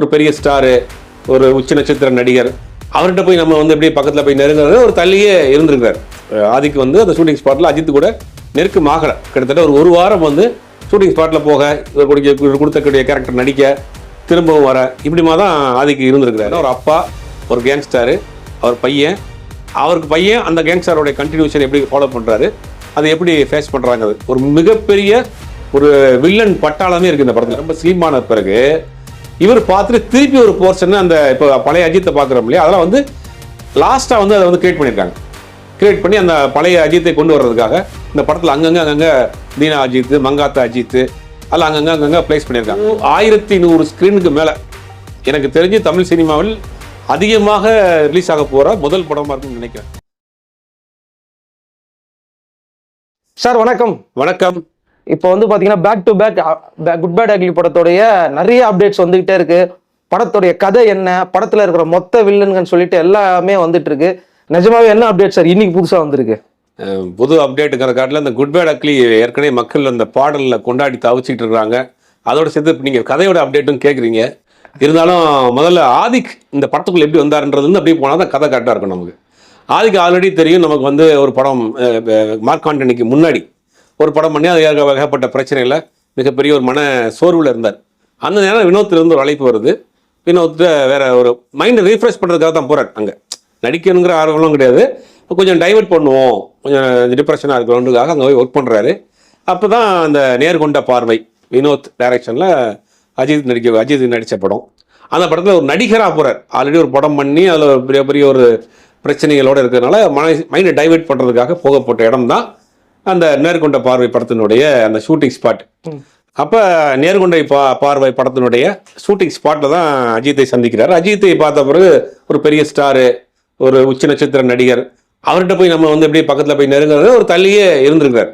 ஒரு பெரிய ஸ்டாரு ஒரு உச்ச நட்சத்திர நடிகர். அவர்கிட்ட போய் நம்ம வந்து எப்படி பக்கத்தில் போய் நெருங்குறது ஒரு தள்ளியே இருந்திருக்கிறார் ஆதிக்கு வந்து அந்த ஷூட்டிங் ஸ்பாட்டில் அஜித் கூட நெருக்கமாகலை கிட்டத்தட்ட ஒரு ஒரு வாரம் வந்து ஷூட்டிங் ஸ்பாட்டில் போக இவர் கொடுக்க இவர் கொடுத்தக்கூடிய கேரக்டர் நடிக்க திரும்பவும் வர இப்படிமா தான் ஆதிக்கு இருந்திருக்கிறாரு. ஒரு அப்பா ஒரு கேங்ஸ்டாரு அவர் பையன். அவருக்கு பையன் அந்த கேங்ஸ்டாரோடைய கண்டினியூஷன் எப்படி ஃபாலோ பண்ணுறாரு அதை எப்படி ஃபேஸ் பண்ணுறாங்க ஒரு மிகப்பெரிய ஒரு வில்லன் பட்டாளமே இருக்குது இந்த படத்தில். ரொம்ப ஸ்லீமான பிறகு இவர் பார்த்துட்டு திருப்பி ஒரு போர்ஷன் அந்த இப்போ பழைய அஜித்தை பார்க்குறோம் இல்லையா? அதெல்லாம் வந்து லாஸ்ட்டாக வந்து அதை வந்து கிரியேட் பண்ணியிருக்காங்க கிரியேட் பண்ணி அந்த பழைய அஜித்தை கொண்டு வர்றதுக்காக இந்த படத்தில் அங்கங்கே அங்கங்கே தீனா அஜித் மங்காத்தா அஜித் அதில் அங்கங்கே அங்கங்கே ப்ளேஸ் பண்ணியிருக்காங்க. ஆயிரத்தி நூறு ஸ்க்ரீனுக்கு மேலே எனக்கு தெரிஞ்சு தமிழ் சினிமாவில் அதிகமாக ரிலீஸ் ஆக போகிற முதல் படமாக இருக்கும்னு நினைக்கிறேன். சார் வணக்கம். வணக்கம். இப்போ வந்து பார்த்தீங்கன்னா back to back good bad ugly படத்துடைய நிறைய அப்டேட்ஸ் வந்துகிட்டே இருக்கு. படத்துடைய கதை என்ன? படத்துல இருக்கிற மொத்த வில்லன்கன்னு சொல்லிட்டு எல்லாமே வந்துட்டு இருக்கு நிஜமாவே என்ன அப்டேட் சார் இன்னைக்கு புதுசா வந்திருக்கு. புது அப்டேட்டுங்கிற காட்டில் இந்த குட் பேட் அக்லி ஏற்கனவே மக்கள் அந்த பாடலில் கொண்டாடி தவிச்சிட்டு இருக்காங்க. அதோட சேர்த்து இப்போ நீங்கள் கதையோட அப்டேட்டும் கேட்குறீங்க இருந்தாலும் முதல்ல ஆதிக் இந்த படத்துக்குள்ள எப்படி வந்தாருன்றது வந்து அப்படியே போனால் தான் கதை கரெக்டாக இருக்கும் நமக்கு. ஆதிக்கு ஆல்ரெடி தெரியும் நமக்கு வந்து ஒரு படம் மார்க் ஆண்டனிக்கு முன்னாடி. ஒரு படம் பண்ணி அது ஏகப்பட்ட பிரச்சனையில் மிகப்பெரிய ஒரு மன சோர்வில் இருந்தார். அந்த நேரம் வினோத்திலிருந்து ஒரு அழைப்பு வருது. வினோத்தை வேற ஒரு மைண்டை ரீஃப்ரெஷ் பண்ணுறதுக்காக தான் போகிறார் அங்கே. நடிக்கணுங்கிற ஆர்வம்லாம் கிடையாது. கொஞ்சம் டைவெர்ட் பண்ணுவோம். கொஞ்சம் டிப்ரெஷனாக இருக்கணுன்றதுக்காக அங்கே போய் ஒர்க் பண்ணுறாரு அப்போ தான் அந்த நேர்கொண்ட பார்வை வினோத் டைரக்ஷனில் அஜித் நடிக்க அஜித் நடித்த படம். அந்த படத்தில் ஒரு நடிகராக போகிறார் ஆல்ரெடி ஒரு படம் பண்ணி அதில் பெரிய பெரிய ஒரு பிரச்சனைகளோடு இருக்கிறதுனால மன மைண்டை டைவெர்ட் பண்ணுறதுக்காக போகப்பட்ட இடம் தான் அந்த நேர்கொண்ட பார்வை படத்தினுடைய அந்த ஷூட்டிங் ஸ்பாட் அப்போ நேர்கொண்டை பா பார்வை படத்தினுடைய ஷூட்டிங் ஸ்பாட்டில் தான் அஜித்தை சந்திக்கிறார். அஜித்தை பார்த்த பிறகு ஒரு பெரிய ஸ்டாரு ஒரு உச்ச நட்சத்திர நடிகர் அவர்கிட்ட போய் நம்ம வந்து எப்படி பக்கத்தில் போய் நெருங்குறது ஒரு தள்ளியே இருந்திருக்கிறார்.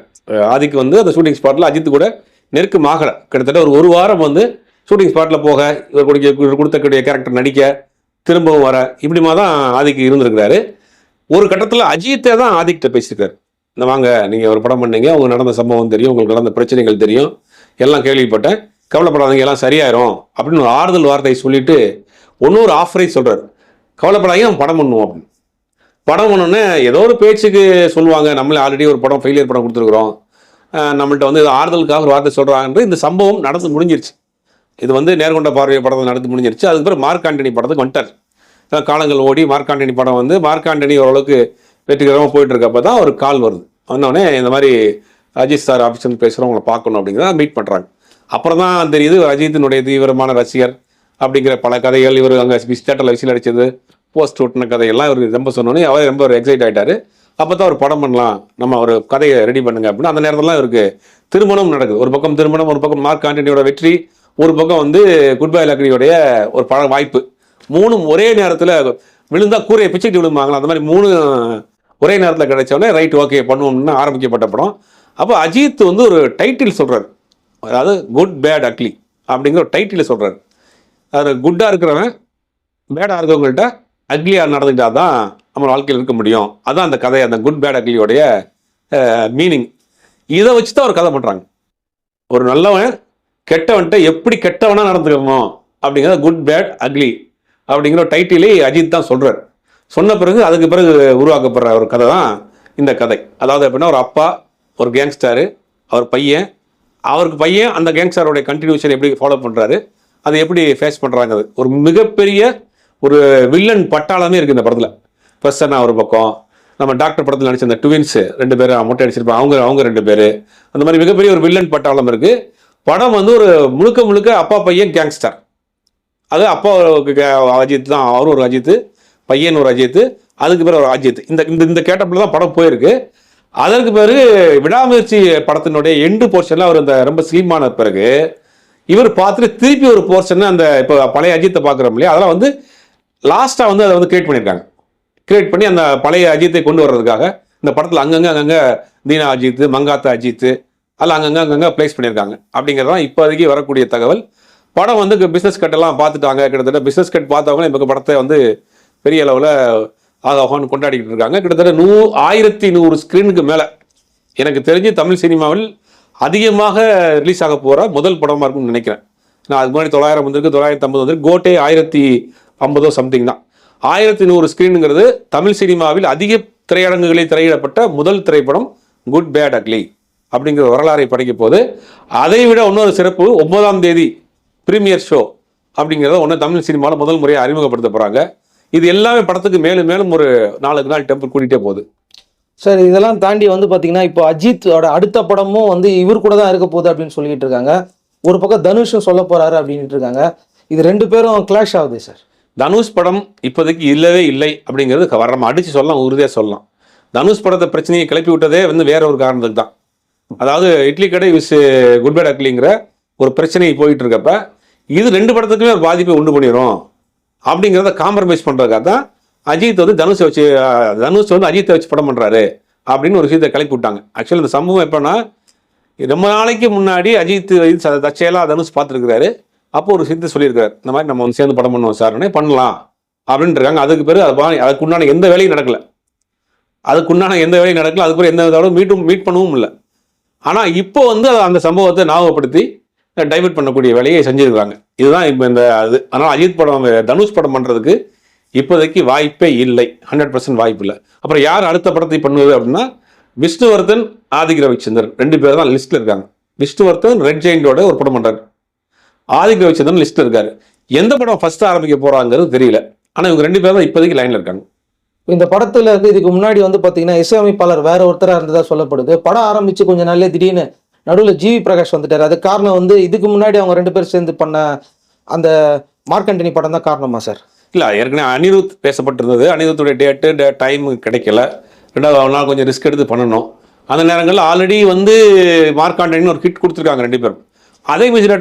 ஆதிக்கு வந்து அந்த ஷூட்டிங் ஸ்பாட்டில் அஜித் கூட நெருக்கமாகலை கிட்டத்தட்ட ஒரு ஒரு வாரம் வந்து ஷூட்டிங் ஸ்பாட்டில் போக இவர் கொடுக்க கொடுத்தக்கூடிய கேரக்டர் நடிக்க திரும்பவும் வர இப்படிமா தான் ஆதிக்கு இருந்திருக்கிறாரு. ஒரு கட்டத்தில் அஜித்தே தான் ஆதிக்கிட்ட பேசியிருக்காரு. இந்த வாங்க நீங்கள் ஒரு படம் பண்ணீங்க உங்களுக்கு நடந்த சம்பவம் தெரியும் உங்களுக்கு நடந்த பிரச்சனைகள் தெரியும். எல்லாம் கேள்விப்பட்டேன். கவலைப்படாதீங்க எல்லாம் சரியாயிரும் அப்படின்னு ஒரு ஆறுதல் வார்த்தையை சொல்லிட்டு ஒன்னொரு ஆஃபரை சொல்கிறார் கவலைப்படாதீங்க நம்ம படம் பண்ணுவோம் அப்படின்னு. படம் பண்ணோன்னே ஏதோ ஒரு பேச்சுக்கு சொல்லுவாங்க நம்மளே ஆல்ரெடி ஒரு படம் ஃபெயிலியர் படம் கொடுத்துருக்குறோம். அஹ் நம்மள்ட்ட வந்து ஆறுதலுக்காக ஒரு வார்த்தை சொல்கிறாங்கன்ற இந்த சம்பவம் நடந்து முடிஞ்சிருச்சு. இது வந்து நேர்கொண்ட பார்வை படத்தை நடந்து முடிஞ்சிருச்சு. அதுக்கு பிறகு மார்க் ஆண்டனி படத்துக்கு வந்துட்டார். காலங்கள் ஓடி மார்க் ஆண்டனி படம் வந்து மார்க் ஆண்டனி ஓரளவுக்கு வெற்றிகரமாக போயிட்டு தான் ஒரு கால் வருது. வந்தோடனே இந்த மாதிரி அஜித் சார் ஆஃபீஸ் வந்து உங்களை பார்க்கணும் அப்படிங்கிறத மீட் பண்ணுறாங்க அப்புறம் தான் தெரியுது அஜித்தினுடைய தீவிரமான ரசிகர் அப்படிங்கிற பல கதைகள் இவர் அங்கே தேட்டரில் விசில் அடிச்சது போஸ்ட் ஓட்டின கதையெல்லாம் இவர் ரொம்ப சொன்னோன்னே அவர் ரொம்ப ஒரு எக்ஸைட் ஆயிட்டாரு. அப்போ தான் ஒரு படம் பண்ணலாம் நம்ம ஒரு கதையை ரெடி பண்ணுங்க அப்படின்னு அந்த நேரத்தில் இவருக்கு திருமணம் நடக்குது. ஒரு பக்கம் திருமணம் ஒரு பக்கம் மார்க் ஆண்டனியோட வெற்றி ஒரு பக்கம் வந்து குட் பை ஒரு பழ வாய்ப்பு. மூணும் ஒரே நேரத்தில் விழுந்தா கூரையை பிச்சுக்கிட்டு விழுமாங்களா அந்த மாதிரி மூணு ஒரே நேரத்தில் கிடைச்சோடனே ரைட் ஓகே பண்ணுவோம்னு ஆரம்பிக்கப்பட்ட படம். அப்போ அஜித் வந்து ஒரு டைட்டில் சொல்கிறார் அதாவது குட் பேட் அக்லி அப்படிங்கிற ஒரு டைட்டில் சொல்கிறார் அது குட்டாக இருக்கிறவன் பேடாக இருக்கவங்கள்ட்ட அக்லியாக நடந்துக்கிட்டா தான் நம்ம வாழ்க்கையில் இருக்க முடியும். அதான் அந்த கதை அந்த குட் பேட் அக்லியோடைய மீனிங் இதை வச்சு தான் ஒரு கதை பண்ணுறாங்க ஒரு நல்லவன் கெட்டவன்ட்ட எப்படி கெட்டவனாக நடந்துக்கணும் அப்படிங்கிறத குட் பேட் அக்லி அப்படிங்கிற ஒரு டைட்டிலே அஜித் தான் சொல்கிறார் சொன்ன பிறகு அதுக்கு பிறகு உருவாக்கப்படுற ஒரு கதை தான் இந்த கதை. அதாவது எப்படின்னா ஒரு அப்பா ஒரு கேங்ஸ்டாரு அவர் பையன் அவருக்கு பையன் அந்த கேங்ஸ்டாரோட கண்டினியூஷன் எப்படி ஃபாலோ பண்ணுறாரு அதை எப்படி ஃபேஸ் பண்ணுறாங்க அது ஒரு மிகப்பெரிய ஒரு வில்லன் பட்டாளமே இருக்குது இந்த படத்தில். பிரசன்னா ஒரு பக்கம் நம்ம டாக்டர் படத்தில் நடிச்ச அந்த ட்வின்ஸு ரெண்டு பேரும் மொட்டை அடிச்சிருப்பாங்க அவங்க அவங்க ரெண்டு பேர். அந்த மாதிரி மிகப்பெரிய ஒரு வில்லன் பட்டாளம் இருக்குது படம் வந்து ஒரு முழுக்க முழுக்க அப்பா பையன் கேங்ஸ்டர் அது அப்பா அஜித் தான் அவரும் ஒரு அஜித். பையன் ஒரு அஜித் அதுக்கு பிறகு ஒரு அஜித். இந்த இந்த இந்த கேட்டப்பில் தான் படம் போயிருக்கு. அதற்கு பிறகு விடாமுயற்சி படத்தினுடைய எண்டு போர்ஷனில் அவர் அந்த ரொம்ப ஸ்லீமான பிறகு இவர் பார்த்துட்டு திருப்பி ஒரு போர்ஷன் அந்த இப்போ பழைய அஜித்தை பார்க்குறோம் இல்லையா? அதெல்லாம் வந்து லாஸ்ட்டாக வந்து அதை வந்து கிரியேட் பண்ணியிருக்காங்க. கிரியேட் பண்ணி அந்த பழைய அஜித்தை கொண்டு வர்றதுக்காக இந்த படத்தில் அங்கங்கே அங்கங்கே தீனா அஜித் மங்காத்தா அஜித் அதெல்லாம் அங்கங்கே அங்கங்கே ப்ளேஸ் பண்ணியிருக்காங்க. அப்படிங்கிறது தான் இப்போதைக்கு வரக்கூடிய தகவல். படம் வந்து பிஸ்னஸ் கட்டெல்லாம் பார்த்துட்டாங்க. கிட்டத்தட்ட பிஸ்னஸ் கட் பார்த்தவங்க இப்போ படத்தை வந்து பெரிய அளவில் ஆகாஹான்னு கொண்டாடிக்கிட்டு இருக்காங்க. கிட்டத்தட்ட நூ ஆயிரத்தி நூறு ஸ்க்ரீனுக்கு மேலே எனக்கு தெரிஞ்சு தமிழ் சினிமாவில் அதிகமாக ரிலீஸ் ஆக போகிற முதல் படமாக இருக்கும்னு நினைக்கிறேன். நான் அதுக்கு முன்னாடி தொள்ளாயிரம் வந்திருக்கு தொள்ளாயிரத்தி ஐம்பது வந்திருக்கு கோட்டே ஆயிரத்தி ஐம்பதோ சம்திங் தான். ஆயிரத்தி நூறு ஸ்க்ரீனுங்கிறது தமிழ் சினிமாவில் அதிக திரையரங்குகளில் திரையிடப்பட்ட முதல் திரைப்படம் குட் பேட் அக்லி அப்படிங்கிற வரலாறை படைக்க போது அதை விட இன்னொரு சிறப்பு ஒன்பதாம் தேதி பிரீமியர் ஷோ அப்படிங்கிறத ஒன்று தமிழ் சினிமாவில் முதல் முறையாக அறிமுகப்படுத்த போகிறாங்க இது எல்லாமே படத்துக்கு மேலும் மேலும் ஒரு நாளுக்கு நாள் டெம்பர் கூட்டிகிட்டே போகுது. சார் இதெல்லாம் தாண்டி வந்து பாத்தீங்கன்னா இப்போ அஜித்தோட அடுத்த படமும் வந்து இவர் கூட தான் இருக்க போகுது அப்படின்னு சொல்லிட்டு இருக்காங்க. ஒரு பக்கம் தனுஷும் சொல்ல போறாரு அப்படின்ட்டு இருக்காங்க. இது ரெண்டு பேரும் கிளாஷ் ஆகுது சார். தனுஷ் படம் இப்போதைக்கு இல்லவே இல்லை அப்படிங்கிறது நம்ம அடித்து சொல்லலாம் உறுதியாக சொல்லலாம். தனுஷ் படத்தை பிரச்சனையை கிளப்பி விட்டதே வந்து வேற ஒரு காரணத்துக்கு தான். அதாவது இட்லி கடை விஸ் குட் பேட் அக்லிங்கிற ஒரு பிரச்சனை போயிட்டு இருக்கப்ப இது ரெண்டு படத்துக்குமே ஒரு பாதிப்பை உண்டு பண்ணிடும் அப்படிங்கிறத காம்ப்ரமைஸ் பண்ணுறதுக்காக தான் அஜித் வந்து தனுஷை வச்சு தனுஷ் வந்து அஜித்தை வச்சு படம் பண்ணுறாரு அப்படின்னு ஒரு விஷயத்தை கிளப்பி விட்டாங்க. ஆக்சுவலி இந்த சம்பவம் எப்போன்னா ரொம்ப நாளைக்கு முன்னாடி அஜித் தச்சையெல்லாம் தனுஷ் பார்த்துருக்கிறாரு. அப்போ ஒரு விஷயத்தை சொல்லியிருக்காரு இந்த மாதிரி நம்ம வந்து சேர்ந்து படம் பண்ணுவோம் சார்னே பண்ணலாம் அப்படின்ட்டு இருக்காங்க அதுக்கு பேர் அது அதுக்குண்டான எந்த வேலையும் நடக்கல. அதுக்குண்டான எந்த வேலையும் நடக்கல. அதுக்கு பிறகு எந்த விதோட மீட்டும் மீட் பண்ணவும் இல்லை. ஆனால் இப்போ வந்து அந்த சம்பவத்தை ஞாபகப்படுத்தி டைவெர்ட் பண்ணக்கூடிய வேலையை செஞ்சுருக்காங்க. இதுதான் இப்போ இந்த அது அதனால் அஜித் படம் தனுஷ் படம் பண்ணுறதுக்கு இப்போதைக்கு வாய்ப்பே இல்லை. ஹண்ட்ரட் பர்சன்ட் வாய்ப்பு இல்லை. அப்புறம் யார் அடுத்த படத்தை பண்ணுவது அப்படின்னா விஷ்ணுவர்தன் ஆதிக் ரவிச்சந்திரன். ரெண்டு பேர் தான் லிஸ்ட்டில் இருக்காங்க. விஷ்ணுவர்தன் ரெட் ஜெயிண்டோட ஒரு படம் பண்ணுறாரு ஆதிக் ரவிச்சந்திரன் லிஸ்ட்டில் இருக்காரு. எந்த படம் ஃபஸ்ட்டு ஆரம்பிக்க போகிறாங்கிறது தெரியல. ஆனால் இவங்க ரெண்டு பேர் தான் இப்போதைக்கு லைனில் இருக்காங்க. இந்த படத்துல இருந்து இதுக்கு முன்னாடி வந்து பாத்தீங்கன்னா இசையமைப்பாளர் வேற ஒருத்தரா இருந்ததா சொல்லப்படுது. படம் ஆரம்பிச்சு கொஞ்ச நாள்லயே திடீர்னு நடுவில் ஜிவி பிரகாஷ் வந்துட்டார். அது காரணம் வந்து இதுக்கு முன்னாடி அவங்க ரெண்டு பேரும் சேர்ந்து பண்ண அந்த மார்க்கண்டனி படம் தான் காரணமா சார்? இல்லை ஏற்கனவே அனிருத் பேசப்பட்டிருந்தது. அனிருத்துடைய டேட்டு டைம் கிடைக்கல. ரெண்டாவது அவனால் கொஞ்சம் ரிஸ்க் எடுத்து பண்ணணும். அந்த நேரங்களில் ஆல்ரெடி வந்து மார்க்காண்டனின்னு ஒரு கிட் கொடுத்துருக்காங்க ரெண்டு பேரும். அதே மியூசிக்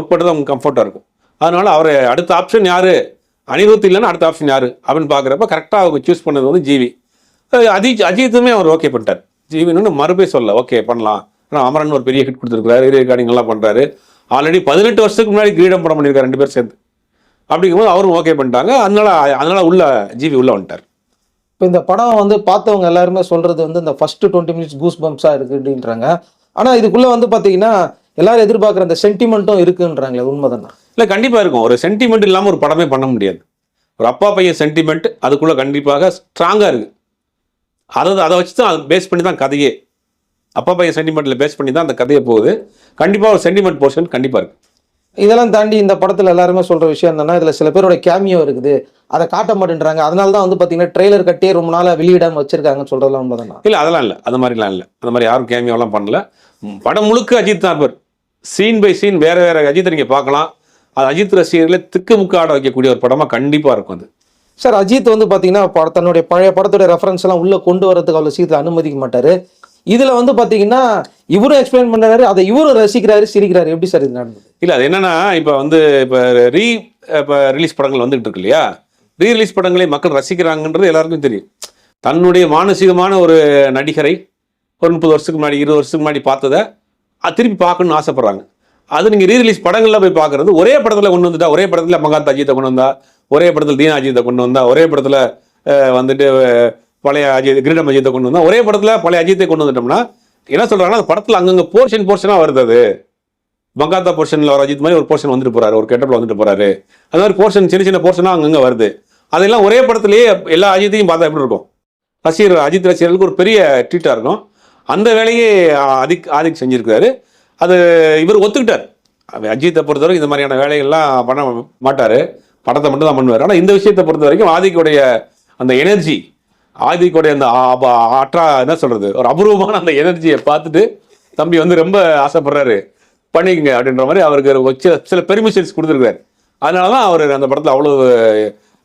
உட்பட்டு தான் அவங்க கம்ஃபர்ட்டாக இருக்கும். அதனால் அவர் அடுத்த ஆப்ஷன் யாரு? அனிருத் இல்லைன்னா அடுத்த ஆப்ஷன் யார்? அப்படின்னு பார்க்குறப்ப கரெக்டாக அவங்க சூஸ் பண்ணது வந்து ஜிவி அஜித் அஜித்துமே அவர் ஓகே பண்ணிட்டார். ஜிவின்னு மறுபடியும் சொல்ல ஓகே பண்ணலாம். ஆனால் அமரன் ஒரு பெரிய ஹிட் கொடுத்துருக்காரு ரெக்கார்டிங் எல்லாம் பண்ணுறாரு ஆல்ரெடி பதினெட்டு வருஷத்துக்கு முன்னாடி கிரீடம் படம் பண்ணியிருக்காரு ரெண்டு பேர் சேர்ந்து. அப்படிங்கும்போது அவரும் ஓகே பண்ணிட்டாங்க. அதனால அதனால உள்ள ஜிவி உள்ள வந்துட்டார். இப்போ இந்த படம் வந்து பார்த்தவங்க எல்லாருமே சொல்றது வந்து இந்த ஃபர்ஸ்ட் டுவெண்ட்டி மினிட்ஸ் கூஸ் பம்ப்ஸா இருக்கு அப்படின்றாங்க. ஆனா இதுக்குள்ள வந்து பாத்தீங்கன்னா எல்லாரும் எதிர்பார்க்குற அந்த சென்டிமெண்ட்டும் இருக்குன்றாங்களே உண்மைதானா? இல்லை கண்டிப்பாக இருக்கும். ஒரு சென்டிமெண்ட் இல்லாமல் ஒரு படமே பண்ண முடியாது. ஒரு அப்பா பையன் சென்டிமெண்ட் அதுக்குள்ளே கண்டிப்பாக ஸ்ட்ராங்காக இருக்குது அதை அதை வச்சு தான் பேஸ் பண்ணி தான் கதையே. அப்பா பையன் சென்டிமெண்ட்டில் பேஸ் பண்ணி தான் அந்த கதையை போகுது. கண்டிப்பாக ஒரு சென்டிமெண்ட் போர்ஷன் கண்டிப்பாக இருக்குது இதெல்லாம் தாண்டி இந்த படத்துல எல்லாருமே சொல்ற விஷயம் என்னன்னா இதுல சில பேரோட கேமியோ இருக்குது. அதை காட்ட மாட்டேன்றாங்க. அதனால தான் வந்து பாத்தீங்கன்னா ட்ரெய்லர் கட்டியே ரொம்ப நாளா வெளியிடாம வச்சிருக்காங்கன்னு சொல்றதுலாம் உண்மைதானா இல்லை அதெல்லாம் இல்லை. அது மாதிரிலாம் இல்லை. அந்த மாதிரி யாரும் கேமியோலாம் பண்ணல. படம் முழுக்க அஜித் தான் இருப்பார். சீன் பை சீன் வேற வேற அஜித்தை நீங்கள் பார்க்கலாம். அது அஜித் ரசிகர்களை திக்கு ஆட வைக்கக்கூடிய ஒரு படமாக கண்டிப்பாக இருக்கும் அது. சார் அஜித் வந்து பாத்தீங்கன்னா பட- தன்னுடைய பழைய படத்தோட ரெஃபரன்ஸ் எல்லாம் உள்ள கொண்டு வரதுக்கு அவ்வளவு சீக்கிரம் அனுமதிக்க மாட்டாரு. இதுல வந்து பாத்தீங்கன்னா இவரும் எக்ஸ்பிளைன் பண்றாரு அதை இவரும் ரசிக்கிறாரு சிரிக்கிறாரு. எப்படி சார் இது நடந்தது? இல்லை அது என்னன்னா இப்போ வந்து இப்போ ரீ இப்போ ரிலீஸ் படங்கள் வந்துகிட்டு இருக்கு இல்லையா? ரீ ரிலீஸ் படங்களை மக்கள் ரசிக்கிறாங்கன்றது எல்லாருக்கும் தெரியும். தன்னுடைய மானசீகமான ஒரு நடிகரை ஒரு முப்பது வருஷத்துக்கு முன்னாடி இருபது வருஷத்துக்கு முன்னாடி பார்த்ததை திருப்பி பார்க்கணும்னு ஆசைப்படுறாங்க. அது நீங்கள் ரீ ரிலீஸ் படங்களில் போய் பார்க்குறது ஒரே படத்தில் கொண்டு வந்துட்டா ஒரே படத்தில் மகாத் அஜித்தை கொண்டு வந்தா ஒரே படத்தில் தீனா அஜித்தை கொண்டு வந்தா ஒரே படத்தில் வந்துட்டு பழைய அஜித் கிரீடம் அஜித்தை கொண்டு வந்தா ஒரே படத்தில் பழைய அஜித்தை கொண்டு வந்துட்டோம்னா என்ன சொல்கிறாங்கன்னா அந்த படத்தில் அங்கங்கே போர்ஷன் போர்ஷனாக வருது அது. பங்காத்தா போர்ஷனில் வர அஜித் மாதிரி ஒரு போர்ஷன் வந்துட்டு போகிறாரு ஒரு கெட்டப்பில் வந்துட்டு போகிறாரு அது மாதிரி போர்ஷன் சின்ன சின்ன போர்ஷனாக அங்கங்கே வருது. அதெல்லாம் ஒரே படத்துலேயே எல்லா அஜித்தையும் பார்த்தா எப்படி இருக்கும்? ரசிகர் அஜித் ரசிகர்களுக்கு ஒரு பெரிய ட்ரீட்டாக இருக்கும். அந்த வேலையே அதிக் ஆதிக் செஞ்சுருக்கிறாரு. அது இவர் ஒத்துக்கிட்டார். அஜித்தை பொறுத்தவரைக்கும் இந்த மாதிரியான வேலைகள்லாம் பண்ண மாட்டார். படத்தை மட்டும் தான் பண்ணுவார். ஆனால் இந்த விஷயத்தை பொறுத்த வரைக்கும் ஆதிக்குடைய அந்த எனர்ஜி ஆதிக்குடைய அந்த ஆற்றா என்ன சொல்றது? ஒரு அபூர்வமான அந்த எனர்ஜியை பார்த்துட்டு தம்பி வந்து ரொம்ப ஆசைப்படுறாரு. பண்ணிக்கங்க அப்படின்ற மாதிரி அவருக்கு சில சில பெர்மிஷன்ஸ் கொடுத்துருக்காரு அதனால தான் அவர் அந்த படத்தில் அவ்வளோ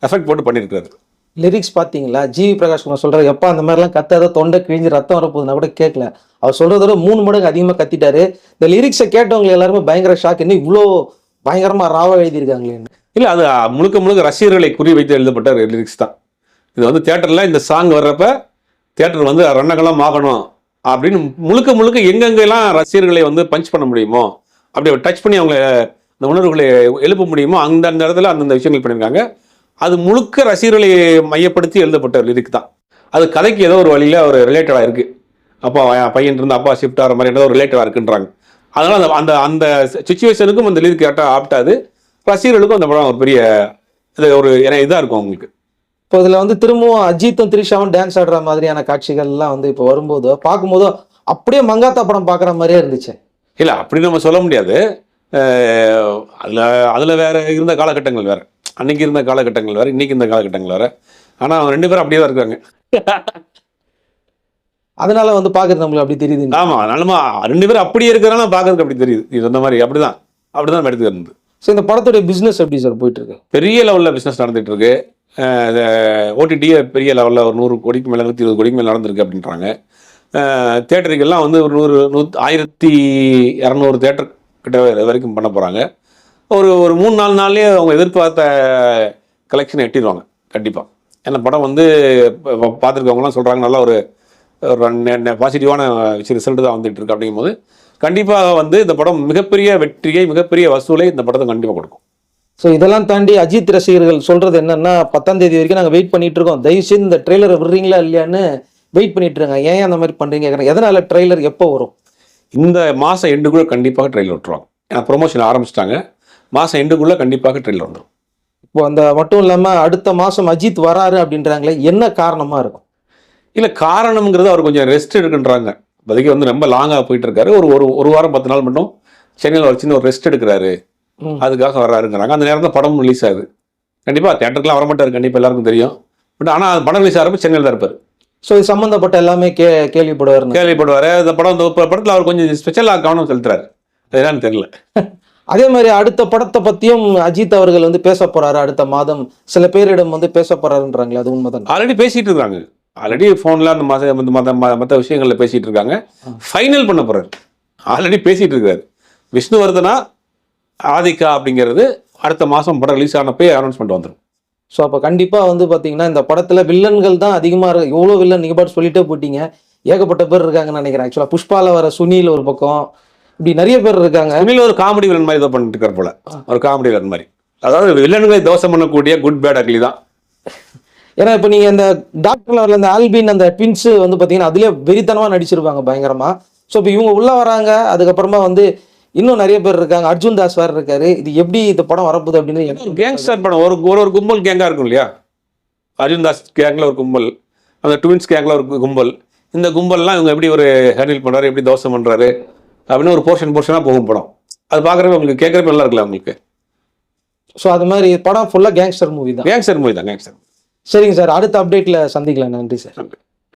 எஃபெக்ட் போட்டு பண்ணியிருக்காரு லிரிக்ஸ் பாத்தீங்களா ஜிவி பிரகாஷ் குமார் சொல்றாரு எப்பா அந்த மாதிரிலாம் கத்தாத தொண்டை கிழிஞ்சு ரத்தம் வரப்போகுதுன்னா கூட கேட்கல. அவர் சொல்றதோட மூணு மடங்கு அதிகமா கத்திட்டாரு. இந்த லிரிக்ஸை கேட்டவங்க எல்லாருமே பயங்கர ஷாக் என்ன இவ்வளோ பயங்கரமா ராவா எழுதியிருக்காங்களேன்னு. இல்லை அது முழுக்க முழுக்க ரசிகர்களை குறி வைத்து எழுதப்பட்ட லிரிக்ஸ் தான். இது வந்து தேட்டரில் இந்த சாங் வர்றப்ப தேட்டர் வந்து ரணகலம் ஆகணும் அப்படின்னு முழுக்க முழுக்க எங்கெங்கெல்லாம் ரசிகர்களை வந்து பஞ்ச் பண்ண முடியுமோ அப்படி டச் பண்ணி அவங்க அந்த உணர்வுகளை எழுப்ப முடியுமோ அந்த அந்த இடத்துல அந்தந்த விஷயங்கள் பண்ணியிருக்காங்க. அது முழுக்க ரசிகர்களை மையப்படுத்தி எழுதப்பட்ட லிரிக் தான். அது கதைக்கு ஏதோ ஒரு வழியில் ஒரு ரிலேட்டடாக இருக்குது அப்பா பையன் இருந்து அப்பா ஷிஃப்ட் ஆகிற மாதிரி ஏதோ ஒரு ரிலேட்டடாக இருக்குன்றாங்க. அதனால் அந்த அந்த அந்த சுச்சுவேஷனுக்கும் அந்த லிரிக் கரெக்டாக ஆப்டாது. ரசிகர்களுக்கும் அந்த படம் ஒரு பெரிய இது ஒரு இதாக இருக்கும் அவங்களுக்கு. இப்போ இதுல வந்து திரும்பவும் அஜித்தும் த்ரிஷாவும் டான்ஸ் ஆடுற மாதிரியான காட்சிகள்லாம் வந்து இப்போ வரும்போது பார்க்கும்போது அப்படியே மங்காத்தா படம் பார்க்குற மாதிரியே இருந்துச்சு. இல்லை அப்படி நம்ம சொல்ல முடியாது. அதுல அதுல வேற இருந்த காலகட்டங்கள் வேற. அன்னைக்கு இருந்த காலகட்டங்கள் வேற இன்னைக்கு இருந்த காலகட்டங்கள் வேற. ஆனா அவங்க ரெண்டு பேரும் அப்படியே தான் இருக்காங்க. அதனால வந்து பார்க்குறது நம்மளுக்கு அப்படி தெரியுது. ஆமா நம்ம ரெண்டு பேரும் அப்படியே இருக்கிறனால பார்க்கறதுக்கு அப்படி தெரியுது. இது அந்த மாதிரி அப்படிதான். அப்படிதான் நம்ம எடுத்துக்கிறது. இருந்தது ஸோ இந்த படத்துடைய பிஸ்னஸ் எப்படி சார் போயிட்டு இருக்கு? பெரிய லெவலில் பிஸ்னஸ் நடந்துட்டு இருக்கு. ஓடிடியே பெரிய லெவலில் ஒரு நூறு கோடிக்கு மேலே நூற்றி இருபது கோடிக்கு மேலே நடந்திருக்கு அப்படின்றாங்க. தேட்டருக்கெல்லாம் வந்து ஒரு நூறு நூ ஆயிரத்தி இரநூறு தேட்டர் கிட்ட வரைக்கும் பண்ண போகிறாங்க ஒரு ஒரு மூணு நாலு நாள்லேயே அவங்க எதிர்பார்த்த கலெக்ஷன் எட்டிடுவாங்க கண்டிப்பாக ஏன்னா படம் வந்து பார்த்துருக்கவங்களாம் சொல்கிறாங்க நல்லா ஒரு ஒரு பாசிட்டிவான விஷயம் ரிசல்ட் தான் வந்துட்டு இருக்கு அப்படிங்கும்போது கண்டிப்பாக வந்து இந்த படம் மிகப்பெரிய வெற்றியை மிகப்பெரிய வசூலை இந்த படத்தை கண்டிப்பாக கொடுக்கும். ஸோ இதெல்லாம் தாண்டி அஜித் ரசிகர்கள் சொல்றது என்னன்னா பத்தாம் தேதி வரைக்கும் நாங்கள் வெயிட் பண்ணிட்டு இருக்கோம். தயவு செய்து இந்த ட்ரெய்லரை விடுறீங்களா இல்லையான்னு வெயிட் பண்ணிட்டு இருக்காங்க ஏன் அந்த மாதிரி பண்றீங்க? கேக்குறேன். எதனால ட்ரெய்லர் எப்போ வரும்? இந்த மாதம் எண்டுக்குள்ளே கண்டிப்பாக ட்ரெயிலர் விட்டுருவாங்க ஏன்னா ப்ரொமோஷன் ஆரம்பிச்சிட்டாங்க. மாதம் எண்டுக்குள்ளே கண்டிப்பாக ட்ரெயிலர் வந்துடும் இப்போ அந்த மட்டும் இல்லாம அடுத்த மாசம் அஜித் வராரு அப்படின்றாங்களே என்ன காரணமா இருக்கும்? இல்லை காரணம்ங்கிறது அவர் கொஞ்சம் ரெஸ்ட் எடுக்குன்றாங்க. இப்போதைக்கு வந்து ரொம்ப லாங்காக போயிட்டு இருக்காரு. ஒரு ஒரு ஒரு வாரம் பத்து நாள் மட்டும் சென்னையில் ஒரு சின்ன ஒரு ரெஸ்ட் எடுக்கிறாரு. அதுக்காக வர்றாருங்கிறாங்க. அந்த நேரம் தான் படம் ரிலீஸ் ஆகுது. கண்டிப்பாக தேட்டருக்குலாம் வரமாட்டாரு. கண்டிப்பாக எல்லாருக்கும் தெரியும். பட் ஆனால் படம் ரிலீஸ் ஆகிறப்ப சென்னையில் தான் இருப்பார். ஸோ இது சம்மந்தப்பட்ட எல்லாமே கே கேள்விப்படுவாருன்னு கேள்விப்படுவார். இந்த படம் இந்த படத்தில் அவர் கொஞ்சம் ஸ்பெஷலாக கவனம் செலுத்துறாரு. என்னன்னு தெரியல. அதே மாதிரி அடுத்த படத்தை பத்தியும் அஜித் அவர்கள் வந்து பேச போறாரு. அடுத்த மாதம் சில பேரிடம் வந்து பேச போறாருன்றாங்களே அது உண்மைதான்? ஆல்ரெடி பேசிட்டு இருக்காங்க. ஆல்ரெடி ஃபோனில் அந்த மத இந்த மத ம- மற்ற விஷயங்களில் பேசிட்டு இருக்காங்க. ஃபைனல் பண்ண போறாரு. ஆல்ரெடி பேசிட்டு இருக்காரு. விஷ்ணுவர்தனா ஆதிக்கா அப்படிங்கிறது அடுத்த மாதம் படம் ரிலீஸ் ஆனப்பே அனௌன்ஸ்மெண்ட் வந்துடும் ஸோ அப்போ கண்டிப்பாக வந்து பார்த்தீங்கன்னா இந்த படத்தில் வில்லன்கள் தான் அதிகமாக இருக்கு எவ்வளோ வில்லன் நீங்கள் பாட்டு சொல்லிட்டே போயிட்டீங்க. ஏகப்பட்ட பேர் இருக்காங்கன்னு நினைக்கிறேன். ஆக்சுவலாக புஷ்பால வர சுனில் ஒரு பக்கம். இப்படி நிறைய பேர் இருக்காங்க. தமிழில் ஒரு காமெடி வில்லன் மாதிரி ஏதோ பண்ணிட்டு இருக்கார் போல. ஒரு காமெடி வில்லன் மாதிரி. அதாவது வில்லன்களை தோசம் பண்ணக்கூடிய குட் பேட் அக்லி தான். ஏன்னா இப்போ நீங்கள் இந்த டாக்டர்ல வரல இந்த ஆல்பின் அந்த ட்வின்ஸ் வந்து பார்த்தீங்கன்னா அதுலேயே வெறித்தனமாக நடிச்சிருப்பாங்க பயங்கரமா. ஸோ இப்போ இவங்க உள்ள வராங்க. அதுக்கப்புறமா வந்து இன்னும் நிறைய பேர் இருக்காங்க. அர்ஜுன் தாஸ் வேற இருக்காரு. இது எப்படி இந்த படம் வரப்போகுது அப்படின்னு கேங்ஸ்டர் படம். ஒரு ஒரு ஒரு கும்பல் கேங்காக இருக்கும் இல்லையா? அர்ஜுன் தாஸ் கேங்கில் ஒரு கும்பல். அந்த ட்வின்ஸ் கேங்கில் ஒரு கும்பல். இந்த கும்பல்லாம் இவங்க எப்படி ஒரு ஹேண்டில் பண்ணுறாரு எப்படி தோசை பண்ணுறாரு அப்படின்னு ஒரு போர்ஷன் போர்ஷனாக போகும் படம். அது பார்க்குறப்ப உங்களுக்கு கேட்குறப்ப நல்லா இருக்குல்ல உங்களுக்கு? ஸோ அது மாதிரி படம் ஃபுல்லாக கேங்ஸ்டர் மூவி தான். கேங்ஸ்டர் மூவி தான் கேங்ஸ்டர் சரிங்க சார். அடுத்த அப்டேட்டில் சந்திக்கலாம். நன்றி சார். நன்றி.